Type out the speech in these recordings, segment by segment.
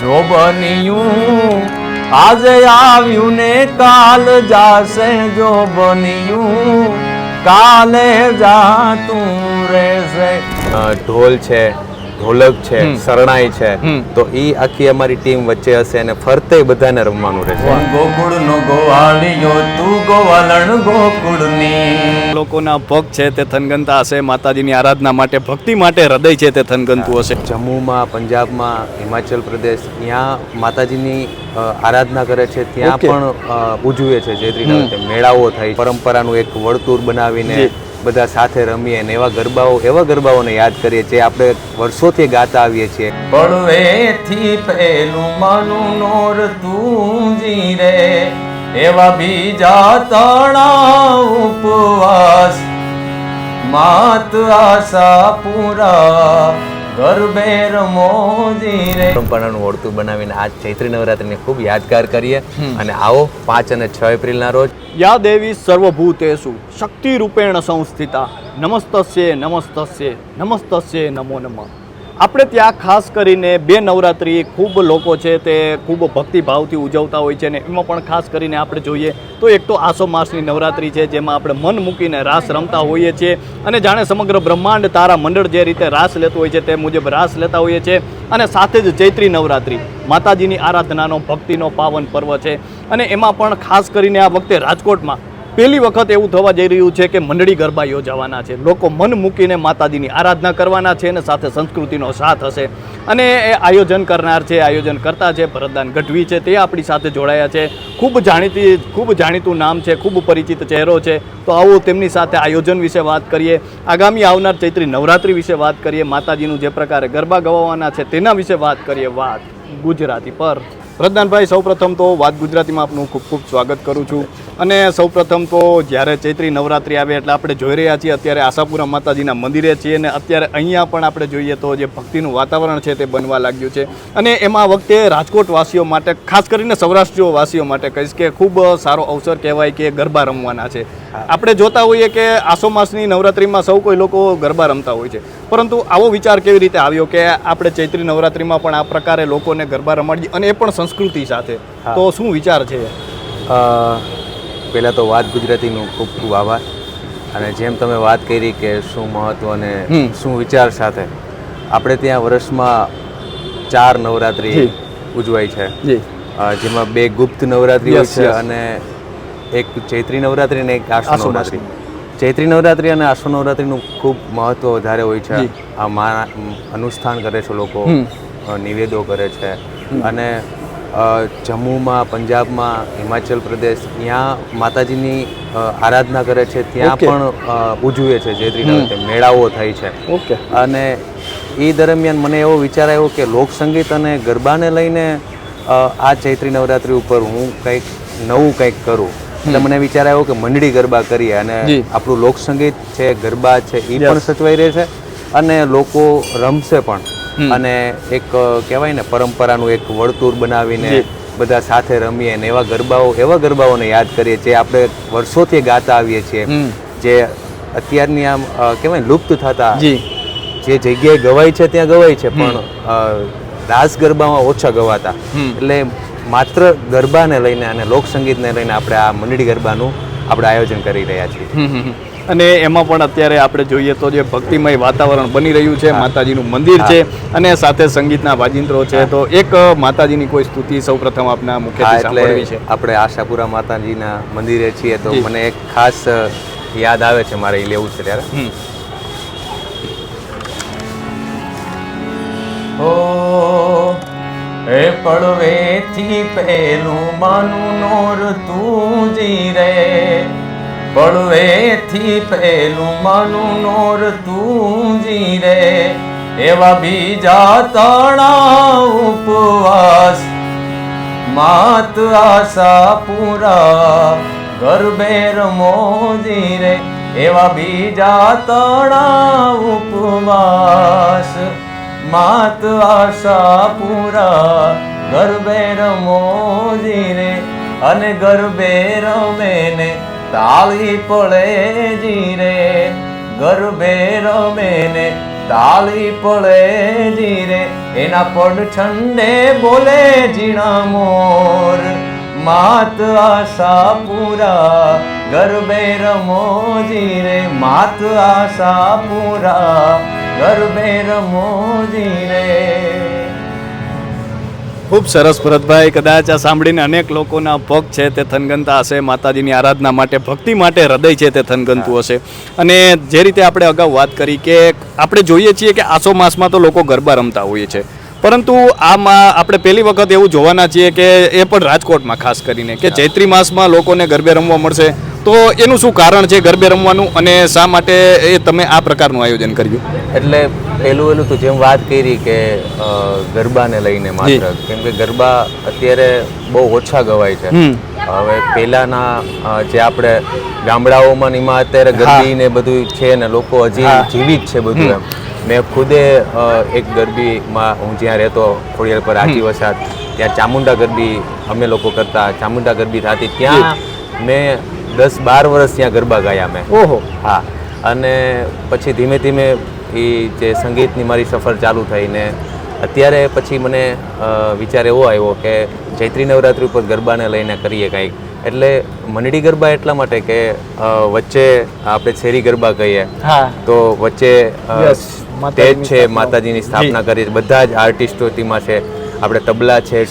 જો બન્યું આજે આવ્યું ને કાલ જાશે જો બન્યું કાલે જાતું રહેશે. ઢોલ છે. ઢોલક છે શરણાઈ છે તો એ આખી અમારી ટીમ વચ્ચે હશે અને ફરતે બધાને રમવાનું રહેશે. ગોકુળ નો ગોવાળિયો તું ગોવાલણ ગોકુળની. લોકોના ભક્ત છે તે થનગનતા હશે માતાજીની આરાધના માટે ભક્તિ માટે હૃદય છે તે થનગનતું હશે. જમ્મુમાં પંજાબમાં હિમાચલ પ્રદેશ ત્યાં માતાજીની આરાધના કરે છે ત્યાં પણ ઉજવે છે જે નવરાત્રિ મેળાઓ થાય પરંપરાનું એક વર્તુળ બનાવીને. બધા સાથે રમીએ ને એવા ગરબાઓ, એવા ગરબાઓને યાદ કરીએ છીએ આપણે વર્ષોથી ગાતા આવીએ છીએ. પડવેથી પહેલું માનું નોર તુંજી રે. એવા બીજા તણા ઉપવાસ, માત આશા પૂરા. ગરબે રમોજી રે. પરંપરાનું ઓળતું બનાવીને આજ ચૈત્રી નવરાત્રિને ખૂબ યાદગાર કરીએ. અને આવો પાંચ અને છ એપ્રિલના રોજ. યા દેવી સર્વભૂતેશુ શક્તિ રૂપેણ સંસ્થિતા. નમસ્તસ્ય નમસ્તસ્ય નમસ્તસ્ય નમો નમઃ. આપણે ત્યાં ખાસ કરીને બે નવરાત્રિ ખૂબ લોકો છે તે ખૂબ ભક્તિભાવથી ઉજવતા હોય છે અને એમાં પણ ખાસ કરીને આપણે જોઈએ તો એક તો આસો માસની નવરાત્રિ છે જેમાં આપણે મન મૂકીને રાસ રમતા હોઈએ છીએ અને જાણે સમગ્ર બ્રહ્માંડ તારા મંડળ જે રીતે રાસ લેતું હોય છે તે મુજબ રાસ લેતા હોઈએ છીએ અને સાથે જ ચૈત્રી નવરાત્રિ, માતાજીની આરાધનાનો ભક્તિનો પાવન પર્વ છે અને એમાં પણ ખાસ કરીને આ વખતે રાજકોટમાં પહેલી વખત એવું થવા જઈ રહ્યું છે કે મંડળી ગરબા યોજાવાના છે. લોકો મન મૂકીને માતાજીની આરાધના કરવાના છે અને સાથે સંસ્કૃતિનો સાથ હશે. અને એ આયોજન કરનાર છે, આયોજન કરતા છે, ભરતદાન ગઢવી છે, તે આપણી સાથે જોડાયા છે. ખૂબ જાણીતી, ખૂબ જાણીતું નામ છે, ખૂબ પરિચિત ચહેરો છે. તો આવો તેમની સાથે આયોજન વિશે વાત કરીએ. આગામી આવનાર ચૈત્રી નવરાત્રિ વિશે વાત કરીએ. માતાજીનું જે પ્રકારે ગરબા ગવાવાના છે, તેના વિશે વાત કરીએ. વાત ગુજરાતી પર. પ્રધાનભાઈ સૌપ્રથમ તો વાત ગુજરાતીમાં આપનું ખૂબ ખૂબ સ્વાગત કરું છું. અને સૌપ્રથમ તો જ્યારે ચૈત્રી નવરાત્રિ આવે એટલે આપણે જોઈ રહ્યા છીએ, અત્યારે આશાપુરા માતાજીના મંદિરે છીએ અને અત્યારે અહીંયા પણ આપણે જોઈએ તો જે ભક્તિનું વાતાવરણ છે તે બનવા લાગ્યું છે. અને એમાં વખતે રાજકોટ વાસીઓ માટે, ખાસ કરીને સૌરાષ્ટ્રીય વાસીઓ માટે કહીશ કે ખૂબ સારો અવસર કહેવાય કે ગરબા રમવાના છે. આપણે જોતા હોઈએ કે આસો માસની નવરાત્રિમાં સૌ કોઈ લોકો ગરબા રમતા હોય છે. પરંતુ આવો વિચાર કેવી રીતે આવ્યો કે આપણે ચૈત્રી નવરાત્રિમાં પણ આ પ્રકારે લોકોને ગરબા રમાડીએ અને એ પણ સંસ્કૃતિ સાથે? તો શું વિચાર છે? પહેલાં તો વાત ગુજરાતીનું ખૂબ ખૂબ આભાર. અને જેમ તમે વાત કરી કે શું મહત્વ અને શું વિચાર સાથે આપણે ત્યાં વર્ષમાં ચાર નવરાત્રિ ઉજવાય છે. જેમાં બે ગુપ્ત નવરાત્રિ હોય છે અને એક ચૈત્રી નવરાત્રિ અને એક આસો નવરાત્રિ. ચૈત્રી નવરાત્રિ અને આસો નવરાત્રિનું ખૂબ મહત્વ વધારે હોય છે. આ મા અનુષ્ઠાન કરે છે લોકો. નિવેદો કરે છે. અને જમ્મુમાં પંજાબમાં હિમાચલ પ્રદેશ ત્યાં માતાજીની આરાધના કરે છે. ત્યાં પણ ઉજવે છે ચૈત્રી. નવરાત્રિ. મેળાઓ થાય છે. ઓકે. અને એ દરમિયાન મને એવો વિચાર આવ્યો કે લોકસંગીત અને ગરબાને લઈને આ ચૈત્રી નવરાત્રિ ઉપર હું કંઈક નવું કંઈક કરું. એટલે મને વિચાર આવ્યો કે મંડળી ગરબા કરીએ અને. આપણું લોકસંગીત છે ગરબા છે એ. પણ સચવાઈ રહે છે અને લોકો રમશે પણ. અને એક કહેવાય ને પરંપરાનું એક વર્તુળ બનાવીને બધા સાથે રમીએ ને એવા ગરબાઓ એવા ગરબાઓને યાદ કરીએ જે આપણે વર્ષોથી ગાતા આવીએ છીએ. જે અત્યારની આમ કહેવાય લુપ્ત થતા જે. જગ્યાએ ગવાય છે ત્યાં ગવાય છે. પણ રાસ ગરબામાં ઓછા ગવાતા. એટલે માત્ર ગરબાને લઈને અને લોકસંગીતને લઈને આપણે આ મંડળી ગરબાનું આપણે આયોજન કરી રહ્યા છીએ. અને એમાં પણ અત્યારે આપણે જોઈએ તો જે ભક્તિમય વાતાવરણ બની રહ્યું છે માતાજીનું મંદિર છે અને સાથે સંગીતના વાજિંત્રો છે. તો એક માતાજીની કોઈ સ્તુતિ સૌપ્રથમ આપના મુખ્ય સાંભળવી છે? આપણે આશાપુરા માતાજીના મંદિરે છીએ તો મને એક ખાસ યાદ આવે છે મારે એ લેવું છે ત્યારે. હમ. ઓ એ પડવેથી પેલું માનું નોર તું જી રે. પડવેથી પેલું માનું નોર તું જી રે. એવા બીજા તણા ઉપવાસ, માત આશા પૂરા ગરબે રમોજી રે. એવા બીજા તણા ઉપવાસ. માત આશા પૂરા. ગરબે રમોજી રે અને ગરબે રમે ને તાળી પડે જી રે ગરબે રમે ને તાળી પડે જીરે. એના પડ ઠંડે બોલે જીણા મોર. માત આશા પૂરા. ગરબે રમો જીરે માત આશા પૂરા. ગરબે રમોજી રે. ખૂબ સરસ ભરતભાઈ કદાચ આ સાંભળીને અનેક લોકોના પગ છે તે થનગનતા હશે માતાજીની આરાધના માટે ભક્તિ માટે હૃદય છે તે થનગનતું હશે. અને જે રીતે આપણે અગાઉ વાત કરી કે આપણે જોઈએ છીએ કે આસો માસમાં તો લોકો ગરબા રમતા હોઈએ છે. પરંતુ આમાં આપણે પહેલી વખત એવું જોવાના છીએ કે એ પણ રાજકોટમાં ખાસ કરીને કે ચૈત્રી માસમાં લોકોને ગરબે રમવા મળશે. તો એનું શું કારણ છે ગરબે રમવાનું અને શા માટે એ તમે આ પ્રકારનું આયોજન કર્યું? એટલે પેલું પેલું તો જેમ વાત કરી કે ગરબાને લઈને માત્ર કેમ કે ગરબા અત્યારે બહુ ઓછા ગવાય છે. હવે પહેલાના જે આપણે ગામડાઓમાં ને એમાં અત્યારે ગરબી ને બધું છે ને લોકો હજી જીવિત છે બધું એમ. મેં ખુદે એક ગરબીમાં હું જ્યાં રહેતો ખોડિયાર પર આજી વસાત ત્યાં ચામુંડા ગરબી અમે લોકો કરતા. ચામુંડા ગરબી થતી ત્યાં મેં દસ બાર વર્ષ ત્યાં ગરબા ગાયા મેં ઓહો. હા. અને પછી ધીમે ધીમે એ જે સંગીતની મારી સફર ચાલુ થઈ ને અત્યારે પછી મને વિચાર એવો આવ્યો કે ચૈત્રી નવરાત્રિ ઉપર ગરબાને લઈને કરીએ કંઈક. એટલે મંડળી ગરબા એટલા માટે કે વચ્ચે આપણે શેરી ગરબા કહીએ. તો વચ્ચે સ્ટેજ છે માતાજીની સ્થાપના કરી બધા જ આર્ટિસ્ટો તેમાં છે. આપણે તબલા છે?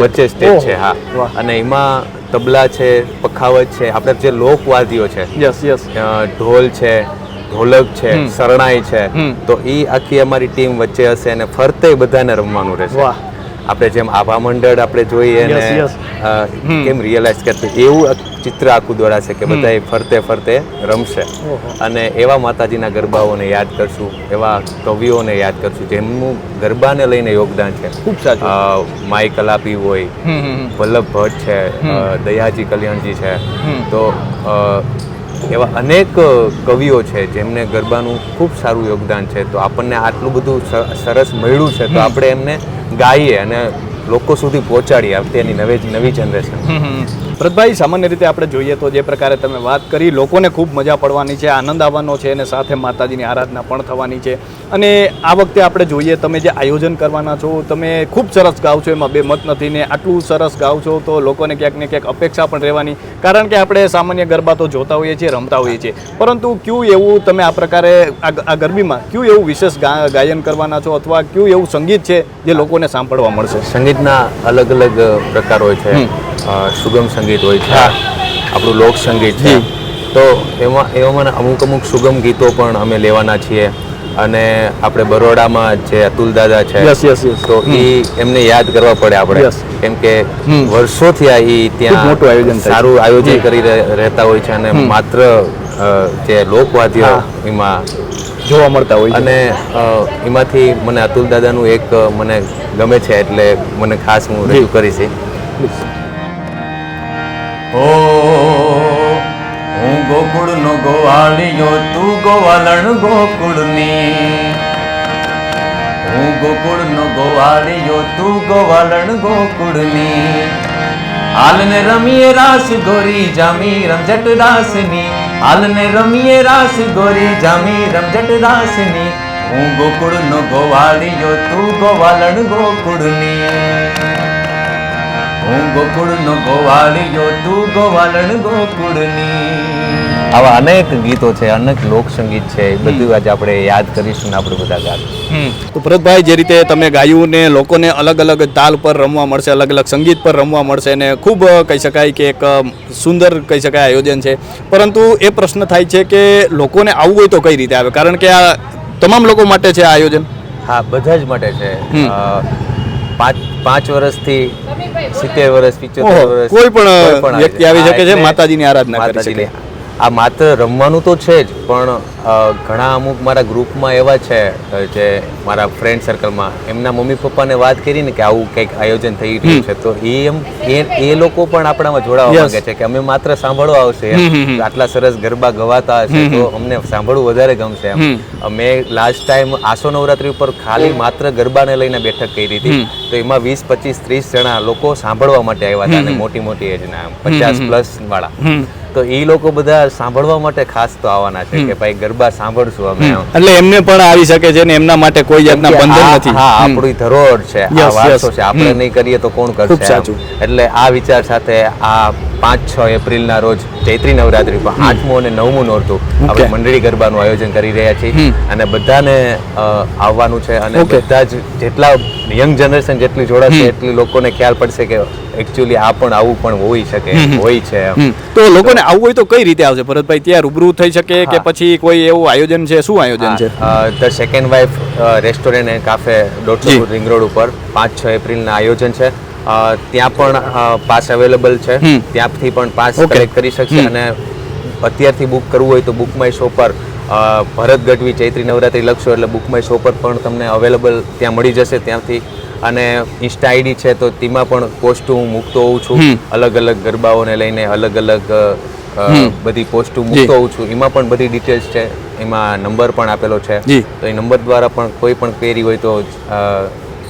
વચ્ચે સ્ટેજ છે હા. અને એમાં તબલા છે પખાવત છે આપણે જે લોકવાદ્યો છે. યસ યસ ઢોલ છે ઢોલક છે શરણાઈ છે. તો એ આખી અમારી ટીમ વચ્ચે હશે અને ફરતે બધાને રમવાનું રહેશે. વાહ. આપણે જેમ આભા મંડળ આપણે જોઈએ ને Yes, yes. અ, હમ. કેમ રિયલાઇઝ કરતું? એવું ચિત્ર આખું દોડાશે કે બધા ફરતે ફરતે રમશે. અને એવા માતાજીના ગરબાઓને યાદ કરશું એવા કવિઓને યાદ કરશું જેમનું ગરબાને લઈને યોગદાન છે. ખૂબ સાચું. માઈ કલાપી હોય. વલ્લભ ભટ્ટ છે દયાજી કલ્યાણજી છે. તો એવા અનેક કવિઓ છે જેમને ગરબાનું ખૂબ સારું યોગદાન છે. તો આપણને આટલું બધું સરસ મળ્યું છે તો આપણે એમને ગાઈએ અને લોકો સુધી પહોંચાડીએ અત્યારની નવી નવી જનરેશન. ભરતભાઈ સામાન્ય રીતે આપણે જોઈએ તો જે પ્રકારે તમે વાત કરી લોકોને ખૂબ મજા પડવાની છે આનંદ આવવાનો છે અને સાથે માતાજીની આરાધના પણ થવાની છે. અને આ વખતે આપણે જોઈએ તમે જે આયોજન કરવાના છો તમે ખૂબ સરસ ગાઓ છો એમાં બે મત નથી ને આટલું સરસ ગાઓ છો તો લોકોને ક્યાંક ને ક્યાંક અપેક્ષા પણ રહેવાની. કારણ કે આપણે સામાન્ય ગરબા તો જોતા હોઈએ છીએ રમતા હોઈએ છીએ. પરંતુ ક્યું એવું તમે આ પ્રકારે આ ગરબીમાં કયું એવું વિશેષ ગાયન કરવાના છો અથવા ક્યું એવું સંગીત છે જે લોકોને સાંભળવા મળશે? સંગીતના અલગ અલગ પ્રકાર હોય છે. સુગમ સંગીત હોય છે આપણું લોક સંગીત છે. તો એમાં એમાં અમુક અમુક સુગમ ગીતો પણ અમે લેવાના છીએ. અને આપણે બરોડામાં જે અતુલ દાદા છે તો એ એમને યાદ કરવા પડે આપણે. કેમ કે વર્ષોથી આ એ ત્યાં મોટું આયોજન સારું આયોજન કરી રહેતા હોય છે અને માત્ર જે લોકવાદ્ય એમાં જોવા મળતા હોય છે. અને એમાંથી મને અતુલ દાદાનું એક મને ગમે છે એટલે મને ખાસ હું રજૂ કરીશ. ઓ હું ગોકુળનો ગોવાળિયો, તું ગોવાલણ ગોકુળની. હું ગોકુળનો ગોવાળિયો, તું ગોવાલણ ગોકુળની. હાલને રમીએ રાસ ગોરી જામી રમઝટ રાસની હાલને રમીએ રાસ ગોરી જામી રમઝટ રાસની હું ગોકુળનો ગોવાળિયો, તું ગોવાલણ ગોકુળની. હું ગોકુળનો ગોવાળિયો તું ગોવાલણ ગોકુળની. આવા અનેક ગીતો છે અનેક લોક સંગીત છે એ બધું આજે આપણે યાદ કરીશું ને આપણે બધા ગાતું તો ભરતભાઈ જે રીતે તમે ગાયું ને લોકોને અલગ અલગ તાલ પર રમવા મળશે અલગ અલગ સંગીત પર રમવા મળશે ને ખૂબ કહી શકાય કે એક સુંદર કહી શકાય આયોજન છે. પરંતુ એ પ્રશ્ન થાય છે કે લોકોને આવવું હોય તો કઈ રીતે આવે? કારણ કે આ તમામ લોકો માટે છે આ આયોજન. હા બધા જ માટે છે. પાંચ પાંચ વર્ષથી સિત્તેર વર્ષ પિચોતેર વર્ષ કોઈ પણ વ્યક્તિ આવી શકે છે, માતાજીની આરાધના કરી માતાજીની. આ માત્ર રમવાનું તો છે જ પણ ઘણા અમુક મારા ગ્રુપમાં એવા છે જે મારા ફ્રેન્ડ સર્કલમાં એમના મમ્મી પપ્પાને વાત કરી ને કે આવું કંઈક આયોજન થઈ રહ્યું છે તો એ એમ એ લોકો પણ આપણામાં જોડાવા માંગે છે કે અમે માત્ર સાંભળવા આવશે. આટલા સરસ ગરબા ગવાતા હશે તો અમને સાંભળવું વધારે ગમશે એમ. મેં લાસ્ટ ટાઈમ આસો નવરાત્રી ઉપર ખાલી માત્ર ગરબાને લઈને બેઠક કરી હતી તો એમાં વીસ પચીસ ત્રીસ જણા લોકો સાંભળવા માટે આવ્યા હતા અને મોટી મોટી એજના પચાસ પ્લસ વાળા. તો એ લોકો બધા સાંભળવા માટે ખાસ તો આવવાના છે કે ભાઈ ગરબા સાંભળશું અમે એટલે એમને પણ આવી શકે છે ને એમના માટે કોઈ જાતના બંધન નથી. હા આપણી ધરોહર છે આ વારસો છે. આપણે નહીં કરીએ તો કોણ કરશે એટલે આ વિચાર સાથે આ પાંચ છ એપ્રિલના રોજ ચૈત્રી નવરાત્રી પર આઠમું અને નવમું નોરતું આપણે મંડળી ગરબાનું આયોજન કરી રહ્યા છીએ. અને બધાને આવવાનું છે અને બધા જ જેટલા યંગ જનરેશન જેટલી જોડાશે એટલી લોકોને ખ્યાલ પડશે કે એકચ્યુઅલી આ પણ આવું પણ હોઈ શકે હોય છે. તો લોકોને આવું હોય તો કઈ રીતે આવશે? ભરતભાઈ ત્યાં રૂબરૂ થઈ શકે કે પછી કોઈ એવું આયોજન છે? શું આયોજન છે? The Second Wife Restaurant and Cafe દોઢસો રિંગ રોડ ઉપર પાંચ છ એપ્રિલના આયોજન છે. ત્યાં પણ પાસ અવેલેબલ છે. ત્યાંથી પણ પાસ કલેક્ટ કરી શકશે અને અત્યારથી બુક કરવું હોય તો બુક માય શો પર ભરત ગઢવી ચૈત્રી નવરાત્રી લખશો એટલે બુક માય શો પર પણ તમને અવેલેબલ ત્યાં મળી જશે. ત્યાંથી અને ઇન્સ્ટા આઈડી છે તો તેમાં પણ પોસ્ટ હું મૂકતો હોઉં છું. અલગ અલગ ગરબાઓને લઈને અલગ અલગ બધી પોસ્ટ હું મૂકતો હોઉં છું. એમાં પણ બધી ડિટેલ્સ છે. એમાં નંબર પણ આપેલો છે. તો એ નંબર દ્વારા પણ કોઈ પણ ક્વેરી હોય તો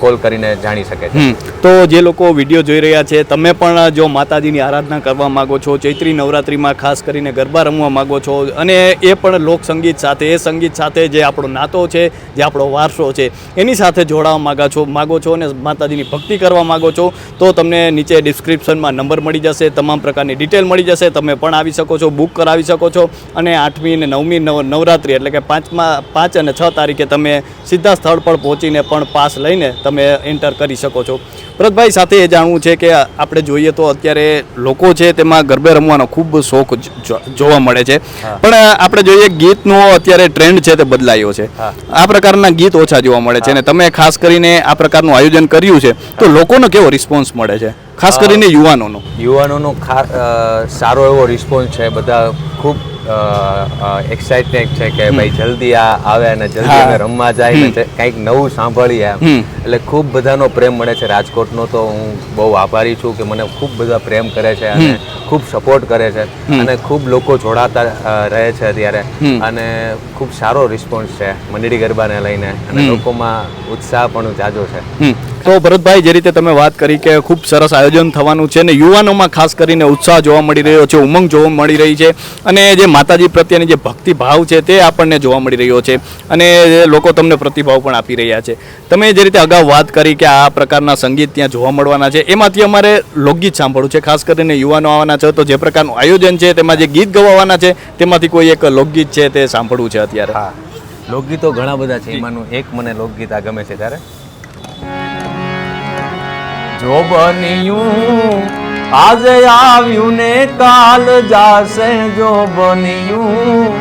કોલ કરીને જાણી શકે છે. તો જે લોકો વીડિયો જોઈ રહ્યા છે, તમે પણ જો માતાજીની આરાધના કરવા માંગો છો, ચૈત્રી નવરાત્રિમાં ખાસ કરીને ગરબા રમવા માંગો છો, અને એ પણ લોક સંગીત સાથે, એ સંગીત સાથે જે આપણો નાતો છે, જે આપણો વારસો છે, એની સાથે જોડાવા માંગો છો, માગો છો અને માતાજીની ભક્તિ કરવા માંગો છો, તો તમને નીચે ડિસ્ક્રિપ્શનમાં નંબર મળી જશે, તમામ પ્રકારની ડિટેલ મળી જશે, તમે પણ આવી શકો છો, બુક કરાવી શકો છો, અને આઠમી અને નવમી નવ, નવરાત્રિ એટલે કે પાંચમા, પાંચ અને છ તારીખે તમે સીધા સ્થળ પર પહોંચીને પણ પાસ લઈને તમે એન્ટર કરી શકો છો. ભરતભાઈ સાથે એ જાણવું છે કે આપણે જોઈએ તો અત્યારે લોકો છે તેમાં ગરબે રમવાનો ખૂબ શોખ જોવા મળે છે. પણ આપણે જોઈએ ગીતનો અત્યારે ટ્રેન્ડ છે તે બદલાયો છે. આ પ્રકારના ગીત ઓછા જોવા મળે છે અને તમે ખાસ કરીને આ પ્રકારનું આયોજન કર્યું છે તો લોકોનો કેવો રિસ્પોન્સ મળે છે? ખાસ કરીને યુવાનોનો. યુવાનોનો સારો એવો રિસ્પોન્સ છે. બધા ખૂબ એક્સાઇટેડ છે કે ભાઈ જલ્દી આ આવે અને જલ્દી. અમે રમવા જાય ને કંઈક નવું સાંભળીએ એટલે ખૂબ બધાનો પ્રેમ મળે છે. રાજકોટનો તો હું બહુ આભારી છું કે મને ખૂબ બધા પ્રેમ કરે છે અને ખૂબ સપોર્ટ કરે છે અને ખૂબ લોકો જોડાતા રહે છે અત્યારે. અને ખૂબ સારો રિસ્પોન્સ છે મંડળી ગરબાને લઈને અને લોકોમાં ઉત્સાહ પણ જાજો છે. તો ભરતભાઈ, જે રીતે તમે વાત કરી કે ખૂબ સરસ આયોજન થવાનું છે અને યુવાનોમાં ખાસ કરીને ઉત્સાહ જોવા મળી રહ્યો છે, ઉમંગ જોવા મળી રહી છે અને જે માતાજી પ્રત્યેની જે ભક્તિ ભાવ છે તે આપણને જોવા મળી રહ્યો છે અને લોકો તમને પ્રતિભાવ પણ આપી રહ્યા છે. તમે જે રીતે અગાઉ વાત કરી કે આ પ્રકારના સંગીત ત્યાં જોવા મળવાના છે, એમાંથી અમારે લોકગીત સાંભળવું છે, ખાસ કરીને યુવાનો આવવાના છે તો જે પ્રકારનું આયોજન છે, તેમાં જે ગીત ગવાવાના છે, તેમાંથી કોઈ એક લોકગીત છે તે સાંભળવું છે અત્યારે? હા, લોકગીતો ઘણા બધા છે, એમાંનું એક મને લોકગીત આ ગમે છે ત્યારે. જો બન્યું? આજે આવ્યું ને કાલ જાશે જો બન્યું?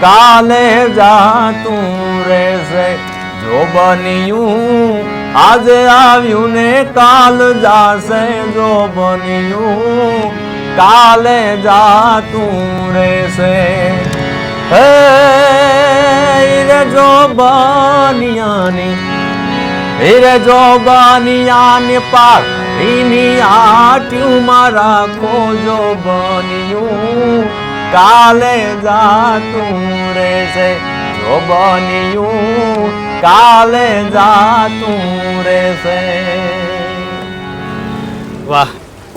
કાલે જાતું રહેશે જો બન્યું? આજે આવ્યું ને કાલ જાશે જો બન્યું? કાલે જાતું રહેશે. હે રે જો બનિયાની રે જો બનિયાની પાક એની આટ્યું મારા ખોજો બન્યું. કાલે જાતું રહેશે જો બન્યું. કાલે જાતું રહેશે. વાહ.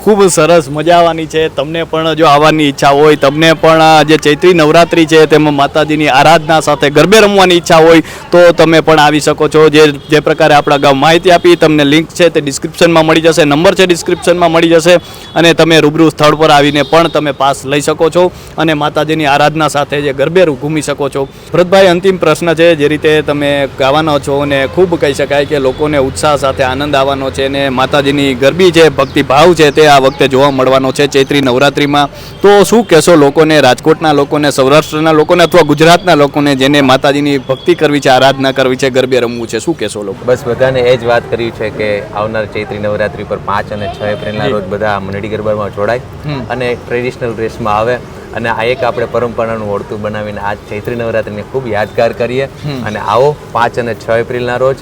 ખૂબ સરસ મજા આવવાની છે. તમને પણ જો આવવાની ઈચ્છા હોય, તમને પણ જે ચૈત્રી નવરાત્રિ છે તેમાં માતાજીની આરાધના સાથે ગરબે રમવાની ઈચ્છા હોય, તો તમે પણ આવી શકો છો. જે જે પ્રકારે આપણા અગાઉ માહિતી આપી, તમને લિંક છે તે ડિસ્ક્રિપ્શનમાં મળી જશે, નંબર છે ડિસ્ક્રિપ્શનમાં મળી જશે, અને તમે રૂબરૂ સ્થળ પર આવીને પણ તમે પાસ લઈ શકો છો અને માતાજીની આરાધના સાથે જે ગરબે ઘૂમી શકો છો. ભરતભાઈ, અંતિમ પ્રશ્ન છે, જે રીતે તમે ગાવાનો છો અને ખૂબ કહી શકાય કે લોકોને ઉત્સાહ સાથે આનંદ આવવાનો છે અને માતાજીની ગરબી છે ભક્તિ ભાવ છે તે આ વખતે જોવા મળવાનો છે ચૈત્રી નવરાત્રિમાં. તો શું કહેશો લોકોને રાજકોટના લોકોને સૌરાષ્ટ્રના લોકોને અથવા ગુજરાતના લોકોને જેને માતાજીની ભક્તિ કરવી છે આરાધના કરવી છે ગરબે રમવું છે શું કહેશો લોકો? બસ બધાને એ જ વાત કરી છે કે આવનાર ચૈત્રી નવરાત્રી પર પાંચ અને છ એપ્રિલના રોજ બધા મંડળી ગરબામાં જોડાય અને ટ્રેડિશનલ ડ્રેસમાં આવે અને આ એક આપણે પરંપરાનું ઓળતું બનાવીને આ ચૈત્રી નવરાત્રિને ખૂબ યાદગાર કરીએ અને આવો પાંચ અને છ એપ્રિલના રોજ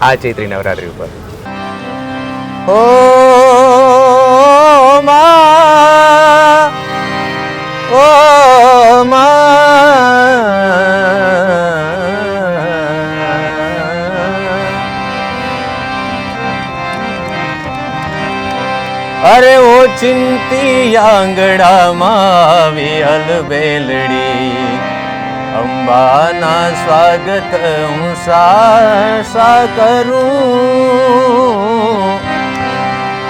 આ ચૈત્રી નવરાત્રી ઉપર. ઓ મા. ઓ અરે ઓ ચિંતી આંગણામાં વિહલ બેલડી અંબાના સ્વાગત હું સા કરું.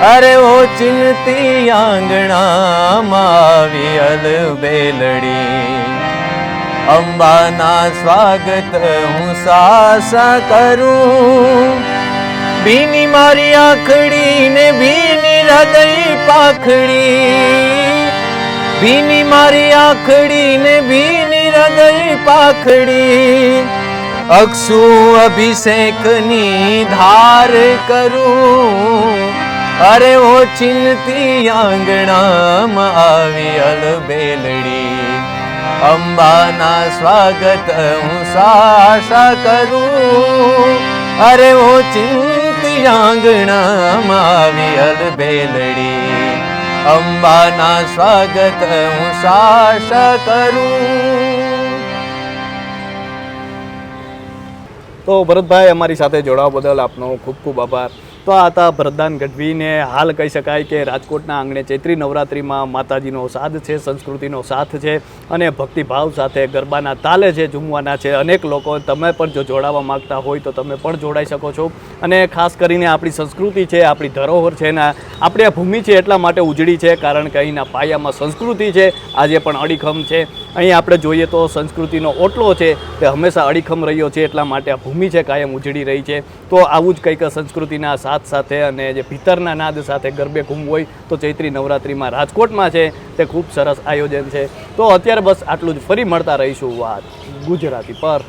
અરે ઓ ચિંતી આંગણામાં વિહલ બેલડી. અંબાના સ્વાગત હું સાસા કરું. ભીની મારી આખડી ને ભીની હૃદય પાખડી. ભીની મારી આખડી ને ભીની હૃદય પાખડી. અક્ષુ અભિષેકની ધાર કરું. અરે ઓ ચિંતી આંગણામાં આવી અલબેલડી. અંબાના સ્વાગત હું સાસા કરું. અરે ઓ ચિંતી આંગણામાં આવી અલબેલડી. અંબાના સ્વાગત હું સાસા કરું. તો ભરતભાઈ, અમારી સાથે જોડાવા બદલ આપનો ખૂબ ખૂબ આભાર. તો આ હતા. ભરતદાન ગઢવીને હાલ કહી શકાય કે રાજકોટના આંગણે ચૈત્રી નવરાત્રિમાં માતાજીનો સાથ છે, સંસ્કૃતિનો સાથ છે અને ભક્તિભાવ સાથે ગરબાના તાલે છે ઝૂમવાના છે. અનેક લોકો તમે પણ જો જોડાવા માંગતા હોય તો તમે પણ જોડાઈ શકો છો. અને ખાસ કરીને આપણી સંસ્કૃતિ છે, આપણી ધરોહર છે ને આપણી આ ભૂમિ છે એટલા માટે ઉજળી છે, કારણ કે અહીંના પાયામાં સંસ્કૃતિ છે. આજે પણ અડીખમ છે. અહીં આપણે જોઈએ તો સંસ્કૃતિનો ઓટલો છે તે હંમેશા અડીખમ રહ્યો છે, એટલા માટે આ ભૂમિ છે કાયમ ઉજળી રહી છે. તો આવું જ કંઈક સંસ્કૃતિના સાથ સાથે અને જે ભીતરના નાદ સાથે ગરબે ઘૂમ હોય તો ચૈત્રી નવરાત્રિમાં રાજકોટમાં છે, તે ખૂબ સરસ આયોજન છે. તો અત્યારે બસ આટલું જ. ફરી મળતા રહીશું વાત ગુજરાતી પર.